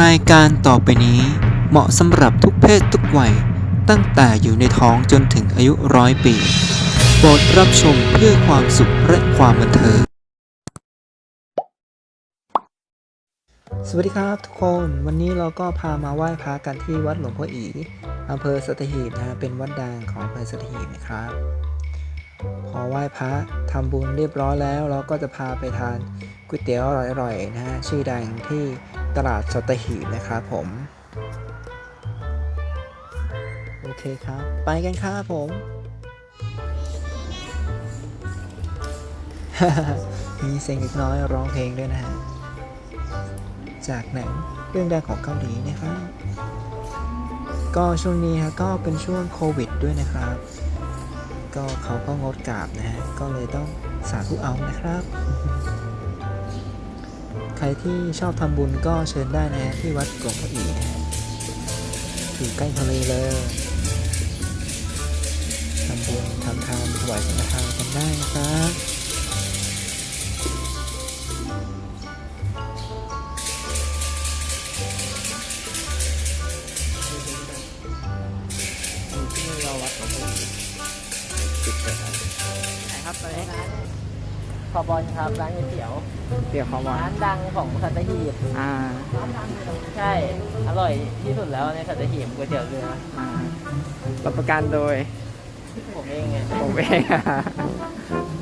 รายการต่อไปนี้เหมาะสำหรับทุกเพศทุกวัย ตั้งแต่อยู่ในท้องจนถึงอายุร้อยปี โปรดรับชมเพื่อความสุขและความบันเทิง สวัสดีครับทุกคน วันนี้เราก็พามาไหว้พระกันที่วัดหลวงพ่ออีอำเภอสัตหีบนะฮะเป็นวัดดังของอำเภอสัตหีบนะครับ พอไหว้พระทำบุญเรียบร้อยแล้ว เราก็จะพาไปทานก๋วยเตี๋ยวอร่อยๆนะฮะชื่อดังที่ ตลาดสตหีบนะครับผม โอเคครับ ไปกันครับผม มีเสียงเล็กน้อยร้องเพลงด้วยนะฮะ จากหนังเรื่องดังของเกาหลีนะครับ ก็ช่วงนี้ฮะก็เป็นช่วงโควิดด้วยนะครับ ก็เขาก็งดกราบนะฮะ ก็เลยต้องสาธุเอานะครับ รที่ชอบทำบุญก็เชิญได้นะฮะที่วัดหลวงพ่ออีนะอยู่ใกล้ทะเลเลยทำบุญทำทานถวายสังฆทานกันได้นะครับที่เราวัดหลวงพ่ออีไหนครับตอน ขอบอลครับร้านก๋วยเตี๋ยวเดี๋ยวขอบอกร้านดังของสัตหีบอ่า ใช่ อร่อยที่สุดแล้วในสัตหีบก๋วยเตี๋ยวเรืออ่ารับประกันโดย ผมเองไงผมเอง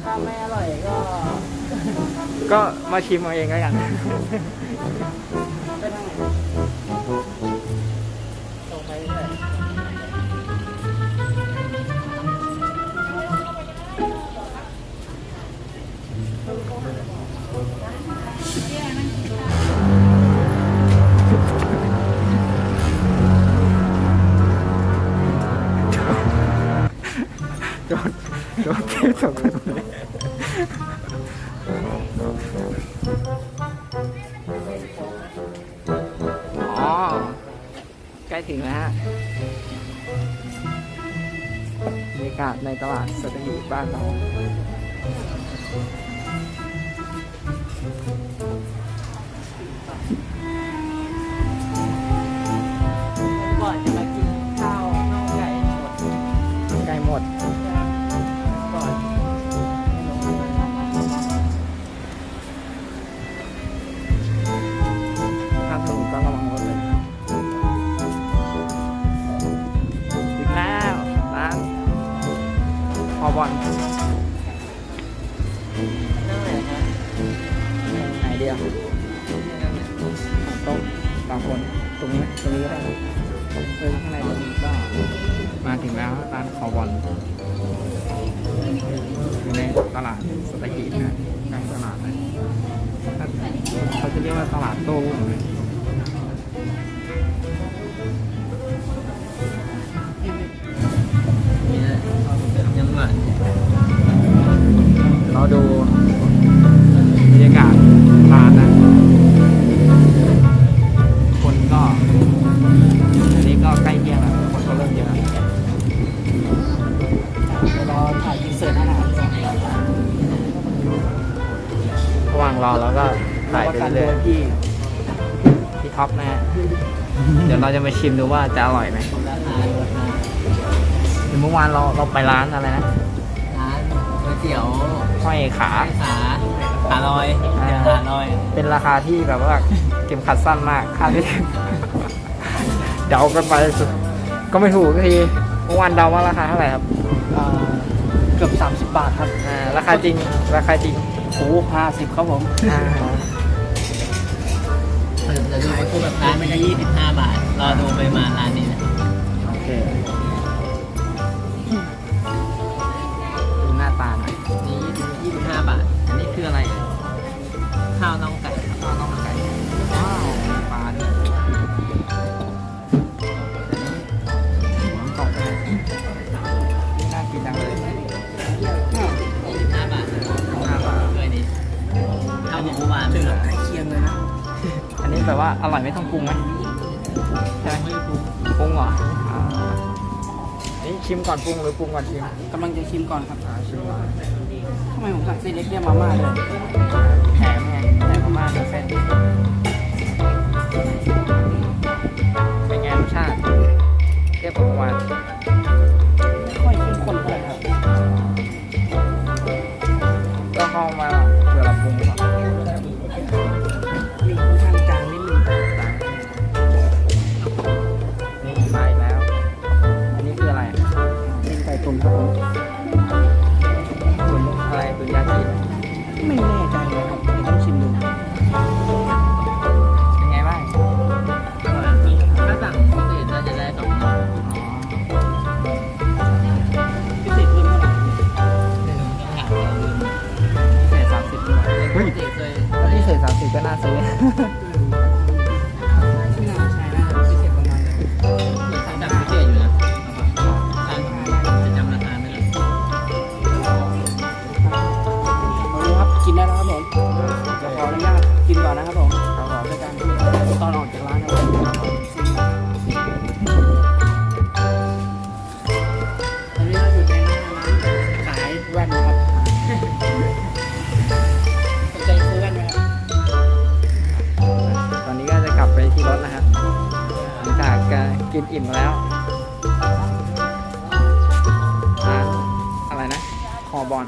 ถ้าไม่อร่อยก็ ก็มาชิมเอาเองก็กันไปทาง สองคนอ๋อ ใกล้ถึงแล้วฮะบรรยากาศในตลาดสัตหีบบ้านเรา พอบอลนั่งไหนครับไหนเดียวตรงบางคน ตรงนี้ไหมตรงนี้ก็ได้เออข้างในตรงนี้ก็มาถึงแล้วร้านคอบอลอยู่ในตลาดสตหีบนะกลางตลาดเลยเขาจะเรียกว่าตลาดโต้รุ่งเลย ระหว่างรอแล้วก็ถ่ายไปเรื่อยพี่ๆพี่ท็อปนะฮะเดี๋ยวเราจะมาชิมดูว่าจะอร่อยไหมราคาราคาเดี๋ยวเมื่อวานเราเราไปร้านอะไรนะร้านก๋วยเตี๋ยวห้อยขาขาขาลอยเดี๋ยวขาลอย เป็นราคาที่แบบว่าเข็มขัดสั้นมากค่าที่เดากันไปสุดก็ไม่ถูกสักทีเมื่อวานเดาว่าราคาเท่าไหร่ครับอ่าเกือบ 30 บาทครับอ่าราคาจริงราคาจริง โอ้ห้าสิบครับผม อ่าเดี๋ยวดูไปคู่แบบร้านไม่ได้25 บาท เนี่ยเมื่อวานถึงกับใกล้เคียงเลยนะอันนี้แปลว่าอร่อยไม่ต้องปรุงไหมใช่ไหมปรุงปรุงเหรออ่านี่ชิมก่อนปรุงหรือปรุงก่อนชิมกำลังจะชิมก่อนครับชิมก่อนทำไมผมสั่งเส้นเล็กเนี่ยมาม่าเลยแถมไงแถมมาม่าด้วยเส้นเป็นไงรสชาติเทียบกับเมวาน Ha ha ha. ินอิ่มแล้วร้าอะไรนะคอบอล